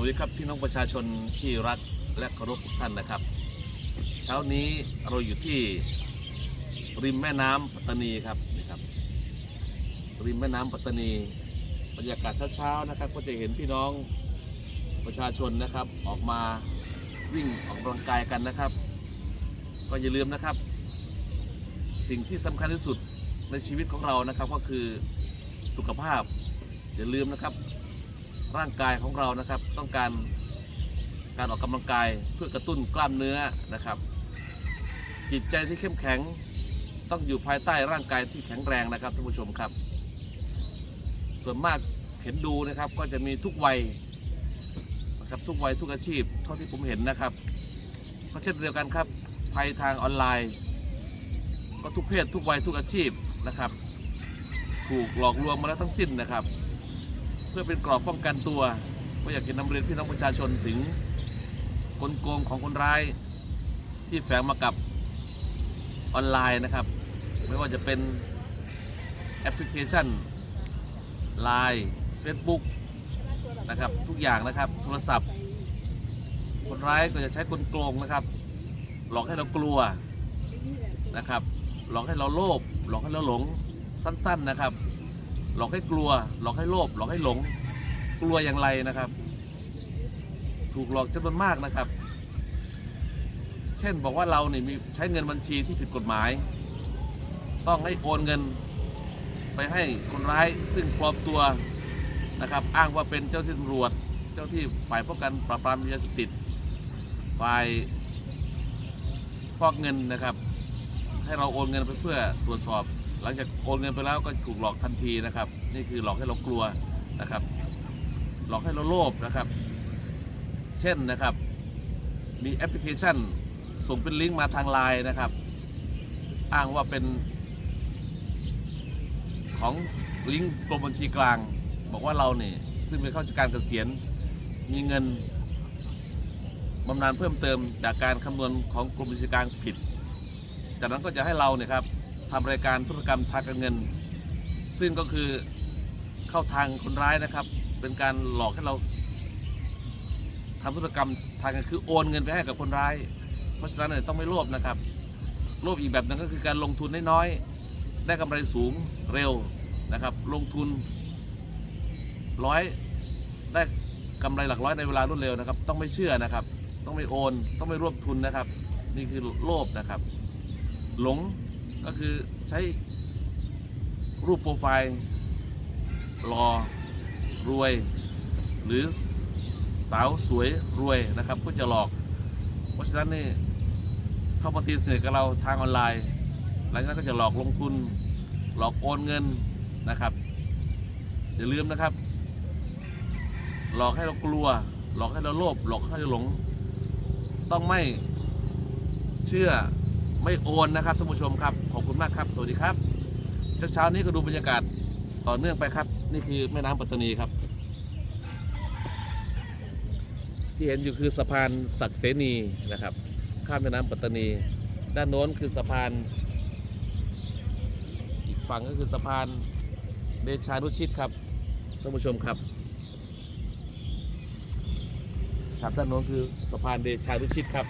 วัสดีครับพี่น้องประชาชนที่รักและเคารพทุกท่านนะครับ เช้านี้เราอยู่ที่ริมแม่น้ำปัตตานีครับนี่ครับ ริมแม่น้ำปัตตานีบรรยากาศเช้าๆนะครับ ก็จะเห็นพี่น้องประชาชนนะครับออกมาวิ่งออกกำลังกายกันนะครับ ก็อย่าลืมนะครับ สิ่งที่สำคัญที่สุดในชีวิตของเรานะครับก็คือสุขภาพอย่าลืมนะครับ ร่างกายของเรานะครับ ต้องการการออกกำลังกายเพื่อกระตุ้นกล้ามเนื้อนะครับ จิตใจที่เข้มแข็งต้องอยู่ภายใต้ร่างกายที่แข็งแรงนะครับท่านผู้ชมครับ ส่วนมากเห็นดูนะครับก็จะมีทุกวัยนะครับทุกวัยทุกอาชีพเท่าที่ผมเห็นนะครับก็เช่นเดียวกันครับภัยทางออนไลน์ ก็ทุกเพศทุกวัยทุกอาชีพนะครับ ถูกหลอกลวงมาแล้วทั้งสิ้นนะครับ พื่อเป็นกรอบป้องกันตัวก็อยากจะนำเรียนพี่น้องประชาชนถึงกลโกงของคนร้าย ที่แฝงมากับออนไลน์นะครับ ไม่ว่าจะเป็นแอปพลิเคชัน Line Facebook นะครับทุกอย่างนะครับโทรศัพท์ คนร้ายก็จะใช้กลโกงนะครับ หลอกให้เรากลัวนะครับ หลอกให้เราโลภหลอกให้เราหลงสั้น ๆนะครับ หลอกให้กลัว หลอกให้โลภหลอกให้หลง กลัวอย่างไรนะครับ ถูกหลอกจำนวนมากนะครับ เช่นบอกว่าเราเนี่ยมีใช้เงินบัญชีที่ผิดกฎหมาย ต้องให้โอนเงินไปให้คนร้ายซึ่งปลอมตัวนะครับ อ้างว่าเป็นเจ้าที่ตำรวจ เจ้าที่ฝ่ายป้องกันปราบปรามยาเสพติดฝ่ายฟอกเงินนะครับ ให้เราโอนเงินไปเพื่อตรวจสอบ หลังจากโอนเงินไปแล้วก็ถูกหลอกทันทีนะครับ นี่คือหลอกให้เรากลัวนะครับ หลอกให้เราโลภนะครับ เช่นนะครับ มีแอปพลิเคชัน ส่งเป็นลิงก์มาทางไลน์นะครับ อ้างว่าเป็น ของลิงก์กรมบัญชีกลาง บอกว่าเราเนี่ยซึ่งเป็นข้าราชการเกษียณมีเงินบำนาญเพิ่มเติมจากการคำนวณของกรมบัญชีกลางผิด จากนั้นก็จะให้เราเนี่ยครับ ทำรายการธุรกรรมทางการเงิน ซึ่งก็คือเข้าทางคนร้ายนะครับ เป็นการหลอกให้เราทำธุรกรรมทางการคือโอนเงินไปให้กับคนร้าย เพราะฉะนั้นต้องไม่โลภนะครับโลภอีกแบบหนึงก็คือการลงทุนน้อยๆได้กำไรสูงเร็วนะครับ ลงทุนร้อยได้กำไรหลักร้อยในเวลารวดเร็วนะครับ ต้องไม่เชื่อนะครับ ต้องไม่โอน ต้องไม่ร่วมทุนนะครับ นี่คือโลภนะครับ หลง ก็คือใช้รูปโปรไฟล์รอรวย หรือสาวสวยรวยนะครับเพื่อจะหลอก เพราะฉะนั้นนี่เข้ามาตีสนิทกับเราทางออนไลน์หลังจากนั้นก็จะหลอกลงทุนหลอกโอนเงินนะครับอย่าลืมนะครับ หลอกให้เรากลัว หลอกให้เราโลภหลอกให้เราหลง ต้องไม่เชื่อ ไม่โอนนะครับท่านผู้ชมครับ ขอบคุณมากครับ สวัสดีครับ เช้าๆนี้ก็ดูบรรยากาศต่อเนื่องไปครับ นี่คือแม่น้ำปัตตานีครับ ที่เห็นอยู่คือสะพานศักดิ์เสนีนะครับ ข้ามแม่น้ำปัตตานี ด้านโน้นคือสะพาน อีกฝั่งก็คือสะพานเดชานุชิตครับท่านผู้ชมครับครับด้านโน้นคือสะพานเดชานุชิตครับ